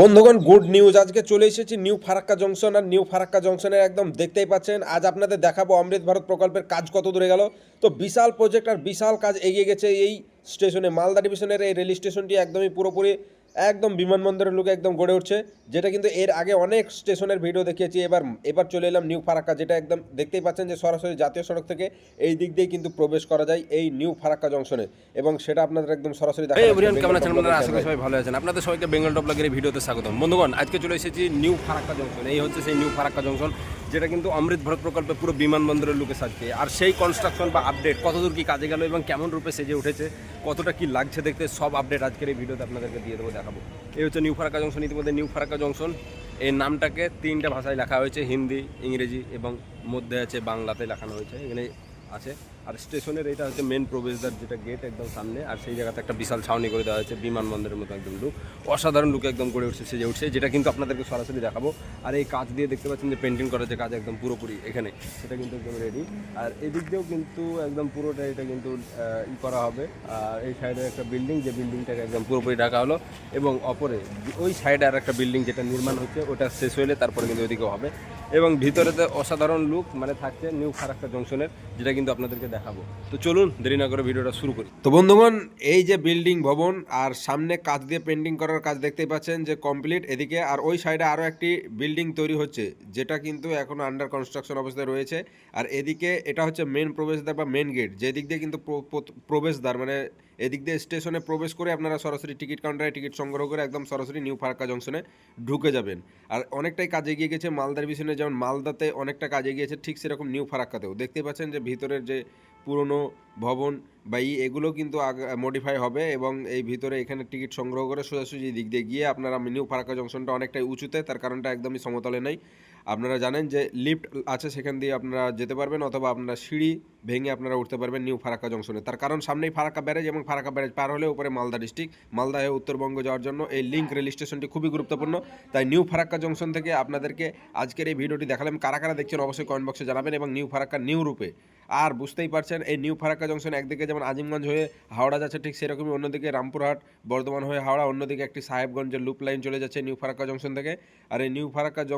বন্ধুগণ good news আজকে চলে এসেছি নিউ ফারাক্কা জংশন আর নিউ ফারাক্কা জংশনের একদম দেখতেই পাচ্ছেন। আজ আপনাদের দেখাবো অমৃত ভারত প্রকল্পের কাজ কত দূরে গেল। তো বিশাল প্রজেক্ট আর বিশাল কাজ এগিয়ে গেছে এই স্টেশনে মালদা ডিভিশনের এই রেল স্টেশনটি একদমই পুরোপুরি একদম বিমানবন্দরের লোকে একদম গড়ে উঠছে যেটা কিন্তু এর আগে অনেক স্টেশনের ভিডিও দেখিয়েছি এবার এবার চলে এলাম নিউ ফারাক্কা যেটা একদম দেখতেই পাচ্ছেন যে সরাসরি জাতীয় সড়ক থেকে এই দিক দিয়ে কিন্তু প্রবেশ করা যায় এই নিউ ফারাক্কা জংশনে। এবং সেটা আপনাদের একদম সরাসরি দেখা এই যাচ্ছে এভরিওয়ান কেমন আছেন আপনারা? আশা করি সবাই ভালো আছেন। আপনাদের সবাইকে বেঙ্গল টপ ব্লগের ভিডিওতে স্বাগতম। বন্ধুগণ আজকে চলে এসেছি নিউ ফারাক্কা জংশন। এই হচ্ছে সেই নিউ ফারাক্কা জংশন যেটা কিন্তু অমৃত ভারত প্রকল্পে পুরো বিমানবন্দরের লোকে সাজছে আর সেই কনস্ট্রাকশন বা আপডেট কতদূর কি কাজে গেল এবং কেমন রূপে সেজে উঠেছে কতটা কি লাগছে দেখতে, সব আপডেট আজকের এই ভিডিওতে আপনাদেরকে দিয়ে দেবো, দেখাবো। এই হচ্ছে নিউ ফারাক্কা জংশন ইতিমধ্যে নিউ ফারাক্কা জংশন এই নামটাকে তিনটা ভাষায় লেখা হয়েছে, হিন্দি, ইংরেজি এবং মধ্যে আছে বাংলাতে লেখানো হয়েছে। এখানে আছে। আর স্টেশনের এটা হচ্ছে মেন প্রবেশদ্বার, যেটা গেট একদম সামনে। আর সেই জায়গাতে একটা বিশাল ছাউনি করে দেওয়া হয়েছে, বিমানবন্দরের মতো একদম লুক অসাধারণ লুক একদম গড়ে উঠছে, সেজে উঠছে, যেটা কিন্তু আপনাদেরকে সরাসরি দেখাবো। আর এই কাজ দিয়ে দেখতে পাচ্ছেন যে পেন্টিং করার যে কাজ একদম পুরোপুরি এখানে, সেটা কিন্তু একদম রেডি আর এদিক দিয়েও কিন্তু একদম পুরোটা এটা কিন্তু ই করা হবে। আর এই সাইডে একটা বিল্ডিং যে বিল্ডিংটাকে একদম পুরোপুরি ঢাকা হলো। এবং অপরে ওই সাইডে আর একটা বিল্ডিং যেটা নির্মাণ হচ্ছে, ওটা শেষ হলে তারপরে কিন্তু ওইদিকেও হবে। এবং ভিতরেতে অসাধারণ লুক মানে থাকছে নিউ ফারাক্কা জংশনের যেটা কিন্তু আপনাদেরকে দেখাবো। তো চলুন, দেরি না করে ভিডিওটা শুরু করি। তো বন্ধুগণ, এই যে বিল্ডিং ভবন আর সামনে কাজ দিয়ে পেন্টিং করার কাজ দেখতেই পাচ্ছেন যে কমপ্লিট এদিকে আর ওই সাইডে আরও একটি বিল্ডিং তৈরি হচ্ছে, যেটা কিন্তু এখনও আন্ডার কনস্ট্রাকশন অবস্থায় রয়েছে। আর এদিকে এটা হচ্ছে মেন প্রবেশদ্বার বা মেন গেট যেদিক দিয়ে কিন্তু প্র- প্র- প্রবেশদ্বার মানে এদিক দিয়ে স্টেশনে প্রবেশ করে আপনারা সরাসরি টিকিট কাউন্টারে টিকিট সংগ্রহ করে একদম সরাসরি নিউ ফারাক্কা জংশনে ঢুকে যাবেন। আর অনেকটাই কাজে এগিয়ে গেছে মালদার পিছনে, যেমন মালদাতে অনেকটা কাজে এগিয়েছে ঠিক সেরকম নিউ ফারাক্কাতেও। দেখতেই পাচ্ছেন যে ভিতরের যে পুরনো ভবন বা ই এগুলো কিন্তু মডিফাই হবে এবং এই ভিতরে এখানে টিকিট সংগ্রহ করে সোজাসুজি দিক দিয়ে গিয়ে আপনারা নিউ ফারাক্কা জংশনটা অনেকটাই উঁচুতে, তার কারণটা একদমই সমতলে নেই। আপনারা জানেন যে লিফট আছে সেখান দিয়ে আপনারা যেতে পারবেন অথবা আপনারা সিঁড়ি ভেঙে আপনারা উঠতে পারবেন নিউ ফারাক্কা জংশনে তার কারণ সামনেই ফারাক্কা ব্যারেজ এবং ফারাক্কা ব্যারেজ পার হলে উপরে মালদা ডিস্ট্রিক্ট মালদা হয়ে উত্তরবঙ্গ যাওয়ার জন্য এই লিঙ্ক রেল স্টেশনটি খুবই গুরুত্বপূর্ণ। তাই নিউ ফারাক্কা জংশন থেকে আপনাদেরকে আজকের এই ভিডিওটি দেখালাম। কারা কারা দেখছেন অবশ্যই কমেন্ট বক্সে জানাবেন এবং নিউ ফারাক্কা নিউ রূপে। আর বুঝতেই পারছেন, এই নিউ ফারাক্কা জংশন একদিকে যেমন আজিমগঞ্জ হয়ে হাওড়া যাচ্ছে ঠিক সেরকমই অন্যদিকে রামপুরহাট, বর্ধমান হয়ে হাওড়া, অন্যদিকে একটি সাহেবগঞ্জের লুপ লাইন চলে যাচ্ছে নিউ ফারাক্কা জংশন থেকে। আর এই নিউ ফারাক্কা